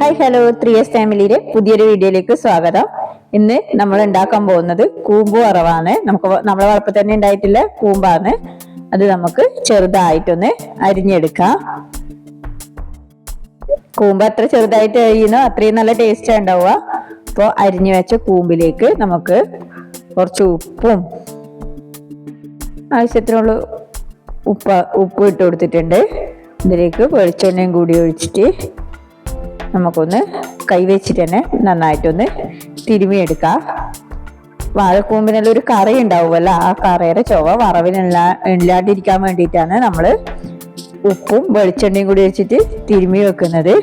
Hi hello three S ഫാമിലിയിലെ പുതിയൊരു വീഡിയോയിലേക്ക് സ്വാഗതം. ഇന്ന് നമ്മൾ ഉണ്ടാക്കാൻ പോകുന്നത് കൂമ്പ് വറവാണ്. നമുക്ക് നമ്മളെ വളപ്പിൽ തന്നെ ഉണ്ടായിട്ടില്ല കൂമ്പാണ്. അത് നമുക്ക് ചെറുതായിട്ടൊന്ന് അരിഞ്ഞെടുക്കാം. കൂമ്പ് എത്ര ചെറുതായിട്ട് അരിയുന്നോ അത്രയും നല്ല ടേസ്റ്റ് ഉണ്ടാവുക. അപ്പോൾ അരിഞ്ഞു വെച്ച കൂമ്പിലേക്ക് നമുക്ക് കുറച്ച് ഉപ്പും ആവശ്യത്തിനുള്ള ഉപ്പ് ഉപ്പ് ഇട്ട് കൊടുത്തിട്ടുണ്ട്. ഇതിലേക്ക് വെളിച്ചെണ്ണയും കൂടി ഒഴിച്ചിട്ട് നമുക്കൊന്ന് കൈവച്ചിട്ട് തന്നെ നന്നായിട്ടൊന്ന് തിരുമിയെടുക്കാം. വാഴക്കൂമ്പിനെല്ലാം ഒരു കറി ഉണ്ടാവുമല്ലോ ആ കറിയുടെ ചുവ വറവിനില്ലാ ഇല്ലാണ്ടിരിക്കാൻ വേണ്ടിയിട്ടാണ് നമ്മൾ ഉപ്പും വെളിച്ചെണ്ണയും കൂടി വെച്ചിട്ട് തിരുമി വെക്കുന്നത്.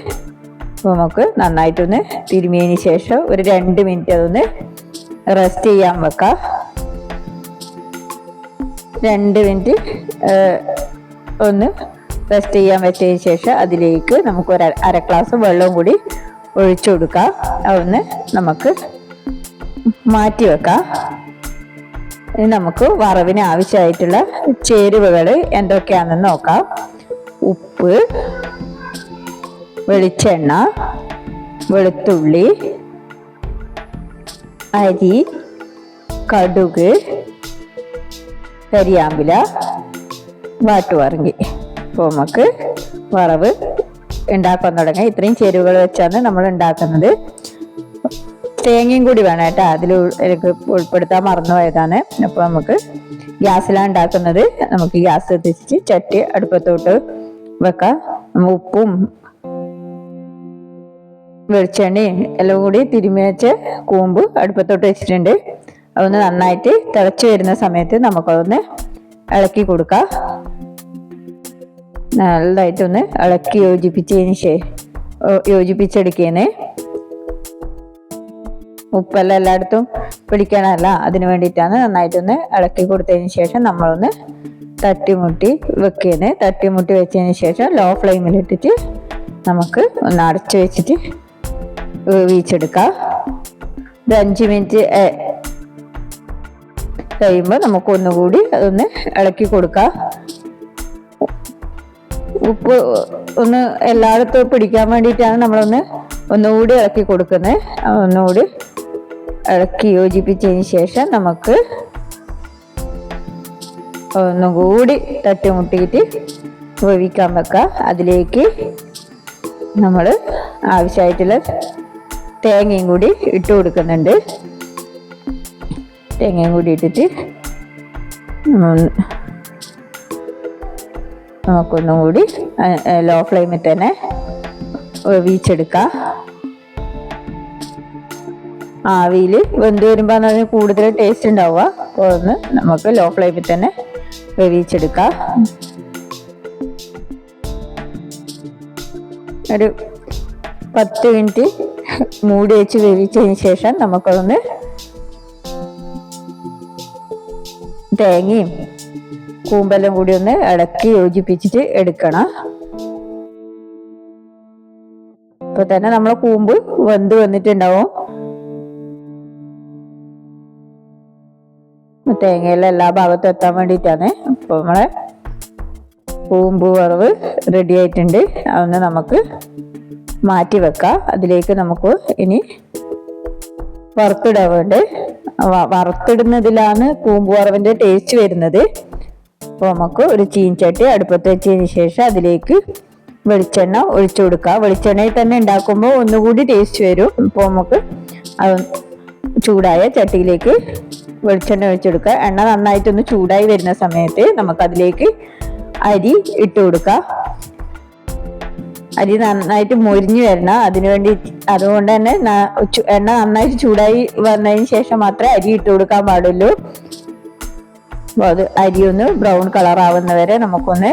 അപ്പോൾ നമുക്ക് നന്നായിട്ടൊന്ന് തിരുമിയതിന് ശേഷം ഒരു രണ്ട് മിനിറ്റ് അതൊന്ന് റെസ്റ്റ് ചെയ്യാൻ വെക്കാം. രണ്ട് മിനിറ്റ് ഒന്ന് റെസ്റ്റ് ചെയ്യാൻ വെച്ചതിന് ശേഷം അതിലേക്ക് നമുക്ക് ഒരു അര- ഗ്ലാസ് വെള്ളവും കൂടി ഒഴിച്ചു കൊടുക്കാം. അവിടുന്ന് നമുക്ക് മാറ്റി വെക്കാം. ഇനി നമുക്ക് വറവിന് ആവശ്യമായിട്ടുള്ള ചേരുവകൾ എന്തൊക്കെയാണെന്ന് നോക്കാം. ഉപ്പ് വെളിച്ചെണ്ണ വെളുത്തുള്ളി അരി കടുക് കരിയാമ്പില വാട്ടുവറങ്ങി അപ്പോൾ നമുക്ക് വറവ് ഉണ്ടാക്കാൻ തുടങ്ങാം. ഇത്രയും ചേരുവകൾ വെച്ചാണ് നമ്മൾ ഉണ്ടാക്കുന്നത്. തേങ്ങയും കൂടി വേണം കേട്ടോ. അതിൽ എനിക്ക് ഉൾപ്പെടുത്താൻ മറന്നുപോയതാണ്. അപ്പോൾ നമുക്ക് ഗ്യാസിലാണ് ഉണ്ടാക്കുന്നത്. നമുക്ക് ഗ്യാസ് എത്തിച്ച് ചട്ടി അടുപ്പത്തോട്ട് വെക്കാം. ഉപ്പും വെളിച്ചെണ്ണയും എല്ലാം കൂടി തിരുമ്മി വെച്ച് കൂമ്പ് അടുപ്പത്തോട്ട് വെച്ചിട്ടുണ്ട്. അതൊന്ന് നന്നായിട്ട് തിളച്ച് വരുന്ന സമയത്ത് നമുക്കതൊന്ന് ഇളക്കി കൊടുക്കാം. നല്ലതായിട്ടൊന്ന് ഇളക്കി യോജിപ്പിച്ചതിന് ശേഷം യോജിപ്പിച്ചെടുക്കുന്നേ ഉപ്പെല്ലാം എല്ലായിടത്തും പിടിക്കണമല്ല അതിന് വേണ്ടിയിട്ടാണ് നന്നായിട്ടൊന്ന് ഇളക്കി കൊടുത്തതിന് ശേഷം നമ്മളൊന്ന് തട്ടിമുട്ടി വെക്കുന്നത് തട്ടിമുട്ടി വെച്ചതിന് ശേഷം ലോ ഫ്ലെയിമിലിട്ടിട്ട് നമുക്ക് ഒന്ന് അടച്ചു വെച്ചിട്ട് വേവിച്ചെടുക്കാം. ഒരു അഞ്ച് മിനിറ്റ് കഴിയുമ്പോൾ നമുക്ക് ഒന്നുകൂടി അതൊന്ന് ഇളക്കി കൊടുക്കാം. ഉപ്പ് ഒന്ന് എല്ലായിടത്തും പിടിക്കാൻ വേണ്ടിയിട്ടാണ് നമ്മളൊന്ന് ഒന്നുകൂടി ഇളക്കി കൊടുക്കുന്നത് ഒന്നുകൂടി ഇളക്കി യോജിപ്പിച്ചതിന് ശേഷം നമുക്ക് ഒന്നുകൂടി തട്ടിമുട്ടിയിട്ട് വേവിക്കാൻ വെക്കാം അതിലേക്ക് നമ്മൾ ആവശ്യമായിട്ടുള്ള തേങ്ങയും കൂടി ഇട്ട് കൊടുക്കുന്നുണ്ട്. തേങ്ങയും കൂടി ഇട്ടിട്ട് നമുക്കൊന്നും കൂടി ലോ ഫ്ലെയിമിൽ തന്നെ വേവിച്ചെടുക്കാം ആവിയിൽ വെന്ത് വരുമ്പോൾ അതിന് കൂടുതൽ ടേസ്റ്റ് ഉണ്ടാവുക. അപ്പോൾ ഒന്ന് നമുക്ക് ലോ ഫ്ലെയിമിൽ തന്നെ വേവിച്ചെടുക്കാം ഒരു പത്ത് മിനിറ്റ് മൂടി വെച്ച് വേവിച്ചതിന് ശേഷം നമുക്കതൊന്ന് തേങ്ങയും കൂമ്പെല്ലാം കൂടി ഒന്ന് ഇളക്കി യോജിപ്പിച്ചിട്ട് എടുക്കണം. ഇപ്പൊ തന്നെ നമ്മളെ കൂമ്പ് വെന്ത് വന്നിട്ടുണ്ടാവും. തേങ്ങയിലെ എല്ലാ ഭാഗത്തും എത്താൻ വേണ്ടിയിട്ടാണ്. അപ്പോൾ നമ്മളെ കൂമ്പ് വറവ് റെഡി ആയിട്ടുണ്ട്. അതൊന്ന് നമുക്ക് മാറ്റി വെക്കാം. അതിലേക്ക് നമുക്ക് ഇനി വറുത്തിടാൻ വേണ്ടി വറുത്തിടുന്നതിലാണ് കൂമ്പ് വറവിന്റെ ടേസ്റ്റ് വരുന്നത്. അപ്പോൾ നമുക്ക് ഒരു ചീൻചട്ടി അടുപ്പത്ത് വെച്ചതിന് ശേഷം അതിലേക്ക് വെളിച്ചെണ്ണ ഒഴിച്ചു കൊടുക്കുക വെളിച്ചെണ്ണയിൽ തന്നെ ഉണ്ടാക്കുമ്പോൾ ഒന്നുകൂടി ടേസ്റ്റ് വരും. അപ്പോൾ നമുക്ക് ചൂടായ ചട്ടിയിലേക്ക് വെളിച്ചെണ്ണ ഒഴിച്ചെടുക്കുക എണ്ണ നന്നായിട്ടൊന്ന് ചൂടായി വരുന്ന സമയത്ത് നമുക്കതിലേക്ക് അരി ഇട്ട് കൊടുക്കുക അരി നന്നായിട്ട് മൊരിഞ്ഞു വരണം. അതിനു വേണ്ടി അതുകൊണ്ട് തന്നെ എണ്ണ നന്നായിട്ട് ചൂടായി വന്നതിന് ശേഷം മാത്രമേ അരി ഇട്ട് കൊടുക്കാൻ പാടുള്ളൂ. അത് അരി ഒന്ന് ബ്രൗൺ കളർ ആവുന്നവരെ നമുക്കൊന്ന്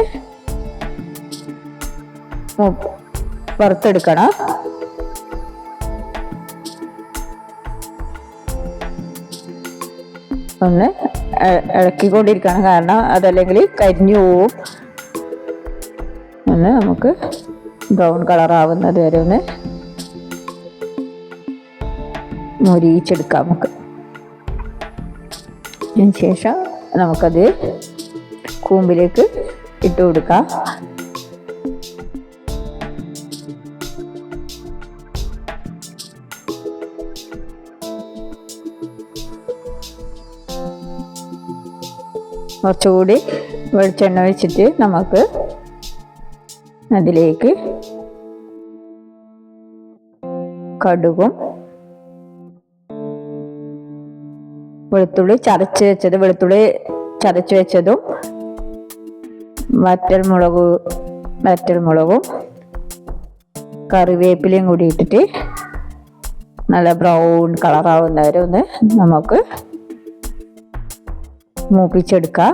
വറുത്തെടുക്കണം. ഒന്ന് ഇളക്കിക്കൊണ്ടിരിക്കണം. കാരണം അതല്ലെങ്കിൽ കരിഞ്ഞു പോവും. ഒന്ന് നമുക്ക് ബ്രൗൺ കളർ ആവുന്നത് വരെ ഒന്ന് മുരിയിച്ചെടുക്കാം നമുക്ക്. അതിന് ശേഷം നമുക്കത് കൂമ്പിലേക്ക് ഇട്ട് കൊടുക്കാം. കുറച്ചുകൂടി വെളിച്ചെണ്ണ ഒഴിച്ചിട്ട് നമുക്ക് അതിലേക്ക് കടുകും വെളുത്തുള്ളി ചതച്ച് വെച്ചത് വെളുത്തുള്ളി ചതച്ച് വെച്ചതും വറ്റൽ മുളക് വറ്റൽ മുളകും കറിവേപ്പിലയും കൂടി ഇട്ടിട്ട് നല്ല ബ്രൗൺ കളറാവുന്നവരെ ഒന്ന് നമുക്ക് മൂപ്പിച്ചെടുക്കാം.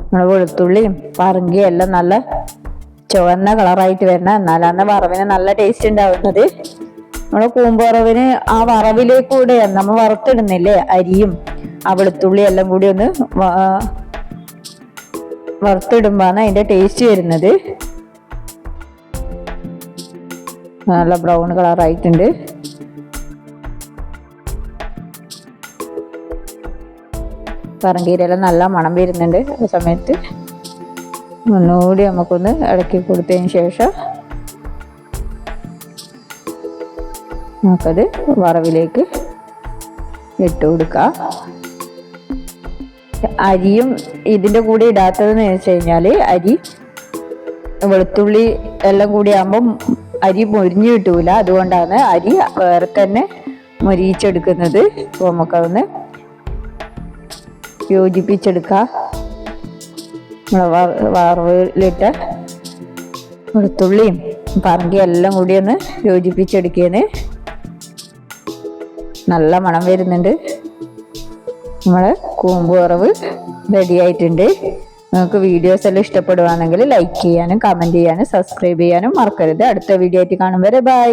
നമ്മൾ വെളുത്തുള്ളിയും പറങ്കിയും എല്ലാം നല്ല ചുവന്ന കളറായിട്ട് വരണം. എന്നാലാണ് വറവിന് നല്ല ടേസ്റ്റ് ഉണ്ടാവുന്നത്. നമ്മളെ കൂമ്പുറവിന് ആ വറവിലേക്കൂടെ നമ്മൾ വറുത്തിടുന്നില്ലേ? അരിയും ആ വെളുത്തുള്ളി എല്ലാം കൂടി ഒന്ന് വറുത്തിടുമ്പോഴാണ് അതിന്റെ ടേസ്റ്റ് വരുന്നത്. നല്ല ബ്രൗൺ കളറായിട്ടുണ്ട്. പറങ്കീരയെല്ലാം നല്ല മണം വരുന്നുണ്ട് ആ സമയത്ത്. ഒന്നുകൂടി നമുക്കൊന്ന് ഇളക്കി കൊടുത്തതിന് ശേഷം നമുക്കത് വറവിലേക്ക് ഇട്ട് കൊടുക്കാം. അരിയും ഇതിന്റെ കൂടെ ഇടാത്തതെന്ന് വെച്ച് കഴിഞ്ഞാൽ അരി വെളുത്തുള്ളി എല്ലാം കൂടി ആകുമ്പം അരി മൊരിഞ്ഞു കിട്ടൂല. അതുകൊണ്ടാണ് അരി വേറെ തന്നെ മൊരിയിച്ചെടുക്കുന്നത്. അപ്പോൾ നമുക്കതൊന്ന് യോജിപ്പിച്ചെടുക്കാം. വറവിലിട്ട വെളുത്തുള്ളിയും പറങ്കി എല്ലാം കൂടി ഒന്ന് യോജിപ്പിച്ചെടുക്കുകയാണ് നല്ല മണം വരുന്നുണ്ട്. നമ്മളെ കൂമ്പ് കുറവ് റെഡി ആയിട്ടുണ്ട്. നിങ്ങൾക്ക് വീഡിയോസ് എല്ലാം ഇഷ്ടപ്പെടുവാണെങ്കിൽ ലൈക്ക് ചെയ്യാനും കമന്റ് ചെയ്യാനും സബ്സ്ക്രൈബ് ചെയ്യാനും മറക്കരുത്. അടുത്ത വീഡിയോ ആയിട്ട് കാണും വരെ. ബൈ